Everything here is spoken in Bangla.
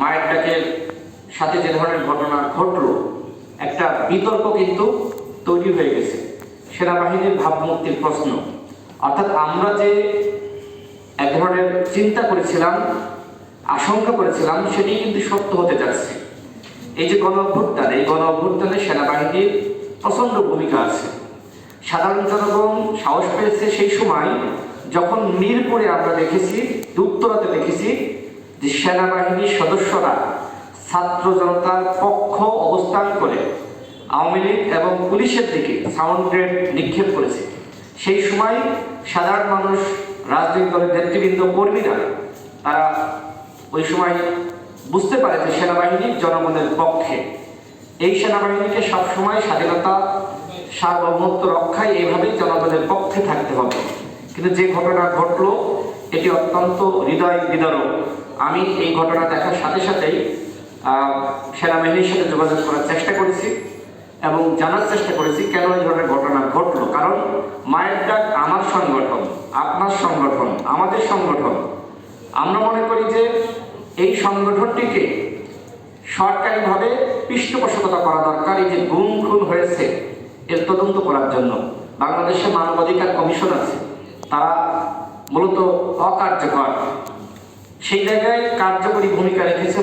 মায়ের ডাকের সাথে যে ধরনের ঘটনা ঘটলো, একটা বিতর্ক কিন্তু তৈরি হয়ে গেছে। সেনাবাহিনীর ভাবমূর্তির প্রশ্ন। অর্থাৎ আমরা যে এক ধরনের চিন্তা করেছিলাম, আশঙ্কা করেছিলাম সেটি কিন্তু সত্য হতে যাচ্ছে। এই যে গণ অভ্যুত্থান এই গণ অভ্যুত্থানে সেনাবাহিনীর প্রচণ্ড ভূমিকা আছে। সাধারণ জনগণ সাহস পেয়েছে সেই সময় যখন মিরপুরে আমরা দেখেছি উত্তরাতে দেখেছি সেনাবাহিনীর সদস্যরা ছাত্র জনতার পক্ষ অবস্থান করে আওয়ামী লীগ এবং পুলিশের দিকে সাউন্ড গ্রেড নিক্ষেপ করেছে। সেই সময় সাধারণ মানুষ, রাজনৈতিক দলের নেতৃবৃন্দ, কর্মীরা, তারা ওই সময় বুঝতে পারে যে সেনাবাহিনী জনগণের পক্ষে। এই সেনাবাহিনীকে সবসময় স্বাধীনতা, সার্বভৌমত্ব রক্ষায় এইভাবেই জনগণের পক্ষে থাকতে হবে। কিন্তু যে ঘটনা ঘটলো এটি অত্যন্ত হৃদয় বিদারক। আমি এই ঘটনা দেখার সাথে সাথেই সেনাবাহিনীর সাথে যোগাযোগ করার চেষ্টা করেছি এবং জানার চেষ্টা করেছি কেন এই ধরনের ঘটনা ঘটলো। কারণ মায়ের ডাক আমার সংগঠন, আপনার সংগঠন, আমাদের সংগঠন। আমরা মনে করি যে এই সংগঠনটিকে সরকারিভাবে পৃষ্ঠপোষকতা করা দরকার, এই যে গুম খুন হয়েছে, এর তদন্ত করার জন্য। বাংলাদেশে মানবাধিকার কমিশন আছে, তারা মূলত অকার্যকর। সেই জায়গায় কার্যকরী ভূমিকা রেখেছে